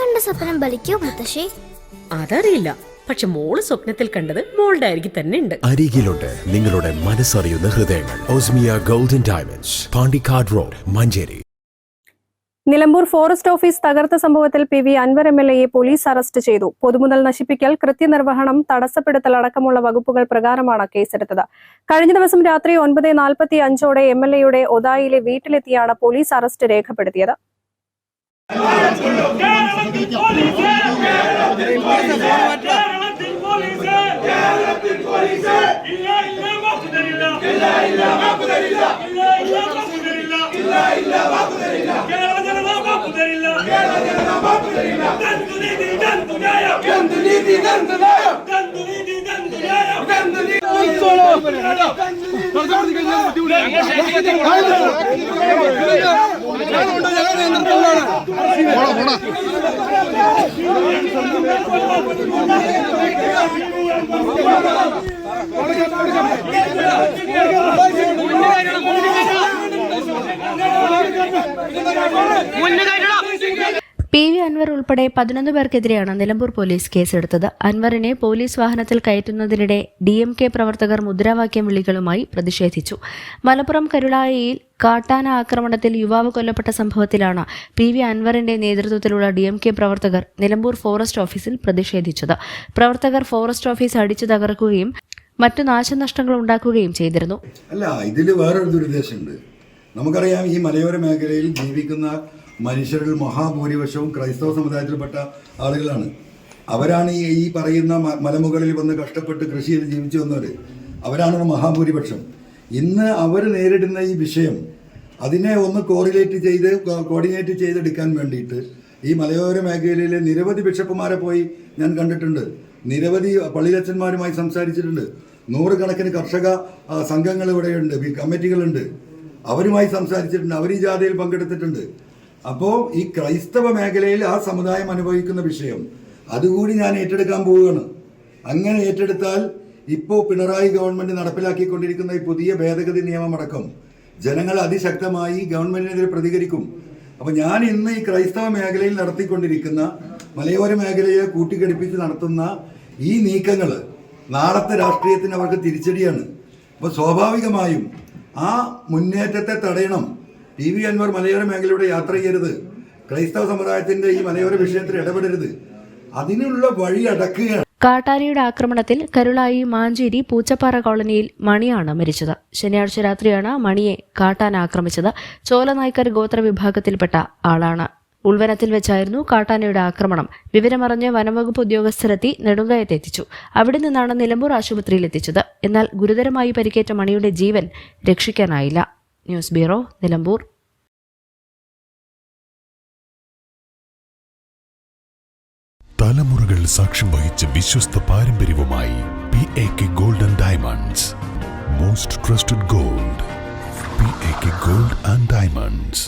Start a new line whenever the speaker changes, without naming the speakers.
കണ്ട സ്വപ്നം ബലിക്കോ മുത്തശ്ശി?
അതറിയില്ല. പക്ഷെ മോൾ സ്വപ്നത്തിൽ കണ്ടത് മോളുടെ അരികിൽ തന്നെ ഉണ്ട്.
അരികിലുണ്ട് നിങ്ങളുടെ മനസ്സറിയുന്ന ഹൃദയങ്ങൾ. Osmia golden diamonds Pandikkad road Manjeri.
Nilambur forest office തകർത്ത സംഭവത്തിൽ P V Anvar M L എയെ police arrest ചെയ്തു. പൊതുമുതൽ നശിപ്പിക്കൽ കൃത്യനിർവഹണം തടസ്സപ്പെടുത്തൽ അടക്കമുള്ള വകുപ്പുകൾ പ്രകാരമാണ് കേസെടുത്തത്. കഴിഞ്ഞ ദിവസം രാത്രി ഒൻപത് നാൽപ്പത്തി അഞ്ചോടെ എം എൽ എയുടെ ഒതായിലെ വീട്ടിലെത്തിയാണ് പോലീസ് അറസ്റ്റ് രേഖപ്പെടുത്തിയത്.
കേരളത്തിൽ പോലീസ് കേരളത്തിൽ പോലീസ്
പി വി അൻവർ ഉൾപ്പെടെ പതിനൊന്ന് പേർക്കെതിരെയാണ് നിലമ്പൂർ പോലീസ് കേസെടുത്തത്. അൻവറിനെ പോലീസ് വാഹനത്തിൽ കയറ്റുന്നതിനിടെ ഡി എം കെ പ്രവർത്തകർ മുദ്രാവാക്യം വിളികളുമായി പ്രതിഷേധിച്ചു. മലപ്പുറം കരുളായിയിൽ കാട്ടാന ആക്രമണത്തിൽ യുവാവ് കൊല്ലപ്പെട്ട സംഭവത്തിലാണ് പി വി അൻവറിന്റെ നേതൃത്വത്തിലുള്ള ഡി എം കെ പ്രവർത്തകർ നിലമ്പൂർ ഫോറസ്റ്റ് ഓഫീസിൽ പ്രതിഷേധിച്ചത്. പ്രവർത്തകർ ഫോറസ്റ്റ് ഓഫീസ് അടിച്ചു തകർക്കുകയും മറ്റു നാശനഷ്ടങ്ങൾ ഉണ്ടാക്കുകയും ചെയ്തിരുന്നു.
അല്ല ഇതിൽ വേറൊരു ദുരുദ്ദേശമുണ്ട്. നമുക്കറിയാം ഈ മലയോര മേഖലയിൽ ജീവിക്കുന്ന മനുഷ്യരിൽ മഹാഭൂരിപക്ഷവും ക്രൈസ്തവ സമുദായത്തിൽപ്പെട്ട ആളുകളാണ്. അവരാണ് ഈ പറയുന്ന മലമുകളിൽ വന്ന് കഷ്ടപ്പെട്ട് കൃഷി ചെയ്ത് ജീവിച്ചു വന്നവർ അവരാണ് മഹാഭൂരിപക്ഷം. ഇന്ന് അവർ നേരിടുന്ന ഈ വിഷയം അതിനെ ഒന്ന് കോറിലേറ്റ് ചെയ്ത് കോർഡിനേറ്റ് ചെയ്തെടുക്കാൻ വേണ്ടിയിട്ട് ഈ മലയോര മേഖലയിലെ നിരവധി ബിഷപ്പുമാരെ പോയി ഞാൻ കണ്ടിട്ടുണ്ട്. നിരവധി പള്ളിയച്ഛന്മാരുമായി സംസാരിച്ചിട്ടുണ്ട്. നൂറുകണക്കിന് കർഷക സംഘങ്ങൾ ഇവിടെയുണ്ട്. കമ്മിറ്റികളുണ്ട്. അവരുമായി സംസാരിച്ചിട്ടുണ്ട്. അവർ ഈ ജാഥയിൽ പങ്കെടുത്തിട്ടുണ്ട്. അപ്പോൾ ഈ ക്രൈസ്തവ മേഖലയിൽ ആ സമുദായം അനുഭവിക്കുന്ന വിഷയം അതുകൂടി ഞാൻ ഏറ്റെടുക്കാൻ പോവുകയാണ്. അങ്ങനെ ഏറ്റെടുത്താൽ ഇപ്പോൾ പിണറായി ഗവൺമെന്റ് നടപ്പിലാക്കിക്കൊണ്ടിരിക്കുന്ന ഈ പുതിയ ഭേദഗതി നിയമമടക്കം ജനങ്ങൾ അതിശക്തമായി ഗവൺമെന്റിനെതിരെ പ്രതികരിക്കും. അപ്പൊ ഞാൻ ഇന്ന് ഈ ക്രൈസ്തവ മേഖലയിൽ നടത്തിക്കൊണ്ടിരിക്കുന്ന മലയോര മേഖലയെ കൂട്ടിക്കടിപ്പിച്ച് നടത്തുന്ന ഈ നീക്കങ്ങൾ നാളത്തെ രാഷ്ട്രീയത്തിന് അവർക്ക് തിരിച്ചടിയാണ്. അപ്പോൾ സ്വാഭാവികമായും ആ മുന്നേറ്റത്തെ തടയണം ടി വി അൻവർ മലയോര മേഖലയുടെ യാത്ര ചെയ്യരുത്. ക്രൈസ്തവ സമുദായത്തിന്റെ ഈ മലയോര വിഷയത്തിൽ ഇടപെടരുത്. അതിനുള്ള വഴി അടക്കുകയാണ്.
കാട്ടാനയുടെ ആക്രമണത്തിൽ കരുളായി മാഞ്ചേരി പൂച്ചപ്പാറ കോളനിയിൽ മണിയാണ് മരിച്ചത്. ശനിയാഴ്ച രാത്രിയാണ് മണിയെ കാട്ടാന ആക്രമിച്ചത്. ചോലനായ്ക്കർ ഗോത്ര വിഭാഗത്തിൽപ്പെട്ട ആളാണ്. ഉൾവനത്തിൽ വെച്ചായിരുന്നു കാട്ടാനയുടെ ആക്രമണം. വിവരമറിഞ്ഞ് വനംവകുപ്പ് ഉദ്യോഗസ്ഥരെത്തി നെടുങ്കയത്തെത്തിച്ചു അവിടെ നിന്നാണ് നിലമ്പൂർ ആശുപത്രിയിൽ എത്തിച്ചത്. എന്നാൽ ഗുരുതരമായി പരിക്കേറ്റ മണിയുടെ ജീവൻ രക്ഷിക്കാനായില്ല. News bureau Nilambur.
തലമുറകൾ സാക്ഷ്യം വഹിച്ച വിശ്വസ്ത പാരമ്പര്യവുമായി P A K golden diamonds most trusted gold P A K gold and diamonds